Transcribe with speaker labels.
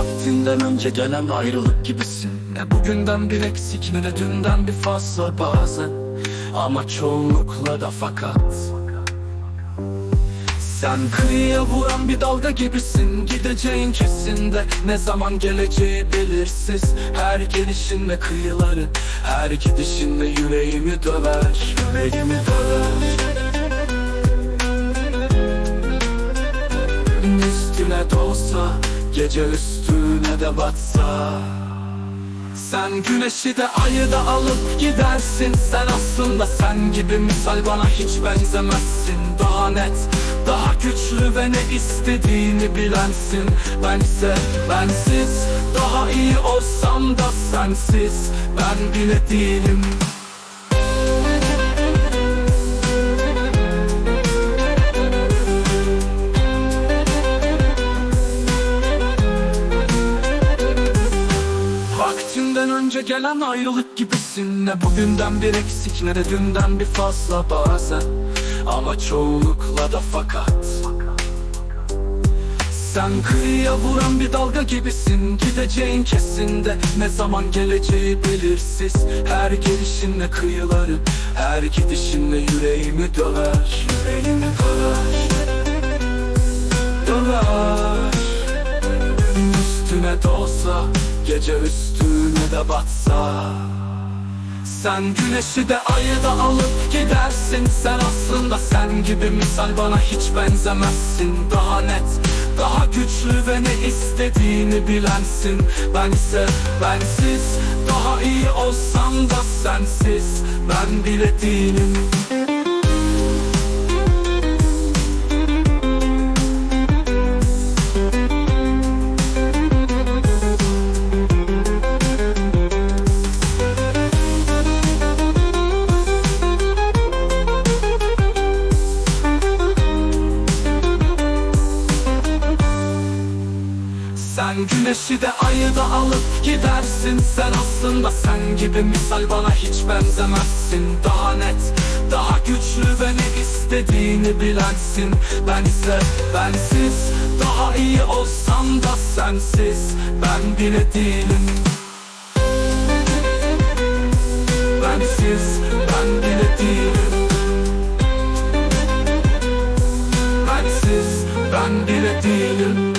Speaker 1: Vaktinden önce gelen ayrılık gibisin. Ne bugünden bir eksik ne de dünden bir fazla bazen. Ama çoğunlukla da fakat. Sen kıyıya vuran bir dalga gibisin. Gideceğin kesin de ne zaman geleceği belirsiz. Her gelişinle kıyıları Her gidişinle yüreğimi döver. Yüreğimi döver. Üstüne dolsa Gece üstüne de batsa. Sen güneşi de ayı da alıp gidersin. Sen aslında sen gibi misal bana hiç benzemezsin. Daha net, daha güçlü ve ne istediğini bilensin. Bense bensiz, daha iyi olsam da sensiz. Ben bile değilim Vaktinden önce gelen ayrılık gibisin. Ne bugünden bir eksik ne de dünden bir fazla bazen. Ama çoğunlukla da fakat. Sen kıyıya vuran bir dalga gibisin. Gideceğin kesin de ne zaman geleceği belirsiz. Her gelişinle kıyıları Her gidişinle yüreğimi döver. Yüreğimi Döver Dolsa Gece üstüne de batsa. Sen güneşi de ayı da alıp gidersin. Sen aslında sen gibi misal bana hiç benzemezsin. Daha net, daha güçlü ve ne istediğini bilensin. Ben ise bensiz, daha iyi olsam da sensiz. Ben bile değilim Sen güneşi de ayı da alıp gidersin. Sen aslında sen gibi misal bana hiç benzemezsin. Daha net, daha güçlü ve ne istediğini bilensin. Ben ise bensiz, daha iyi olsam da sensiz. Ben bile değilim. Bensiz, ben bile değilim. Bensiz, ben bile değilim